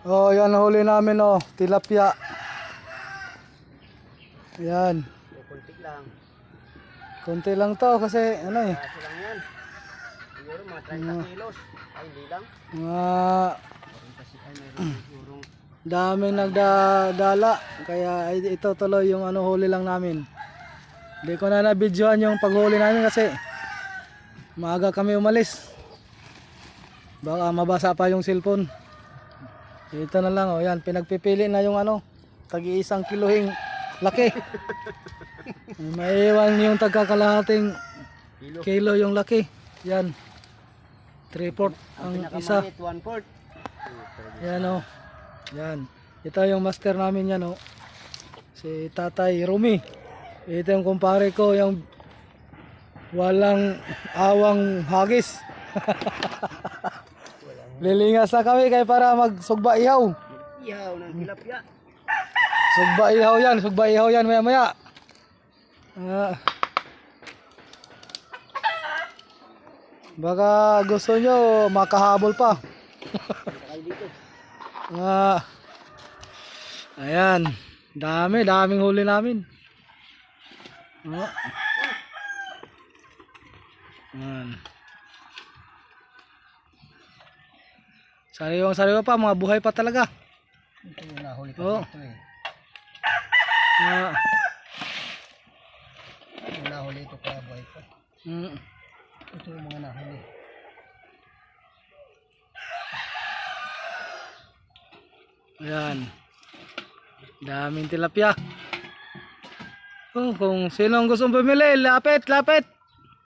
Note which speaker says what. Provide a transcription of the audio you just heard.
Speaker 1: Oh, yan huli namin oh, tilapia. Yan.
Speaker 2: Kuntik lang.
Speaker 1: Konti lang to kasi ano eh.
Speaker 2: Kaso lang yan. Siguro mga 30 kilos. Ay, hindi lang.
Speaker 1: Mga daming nagdadala. Kaya ay- ito tuloy yung ano huli lang namin. Hindi ko na na-videoan yung paghuli namin kasi maaga kami umalis. Baka mabasa pa yung cellphone. Ito na lang oh, yan pinagpipili na yung ano, tagi isang kilohing laki. Maiwan yung tagkakalahating
Speaker 2: kilo.
Speaker 1: kilo yung laki. Yan. 3 port ang isa.
Speaker 2: Pinakamaliit, 1 fourth.
Speaker 1: Yan o. Yan. Ito yung master namin yan o. Si Tatay Rumi. Ito yung kumpare ko yung walang awang hagis. Lilingas na kami kay para magsugba ihaw.
Speaker 2: Ihaw ng tilapia.
Speaker 1: Sugba ihaw yan, sugba ihaw yan maya maya. Ah. baka gusto nyo makahabol pa. Ah. Ayan. Dami, daming huli namin. Oh. Ayan. Sariwang sariwa pa, mga buhay pa talaga.
Speaker 2: Ito yung nahuli ko
Speaker 1: Oo.
Speaker 2: dito eh.
Speaker 1: Ah.
Speaker 2: Yung nahuli ito kaya buhay ko.
Speaker 1: Mm.
Speaker 2: Ito yung mga nahuli.
Speaker 1: Ayan. Daming tilapia. Oh, kung sinong gustong bumili, lapit, lapit.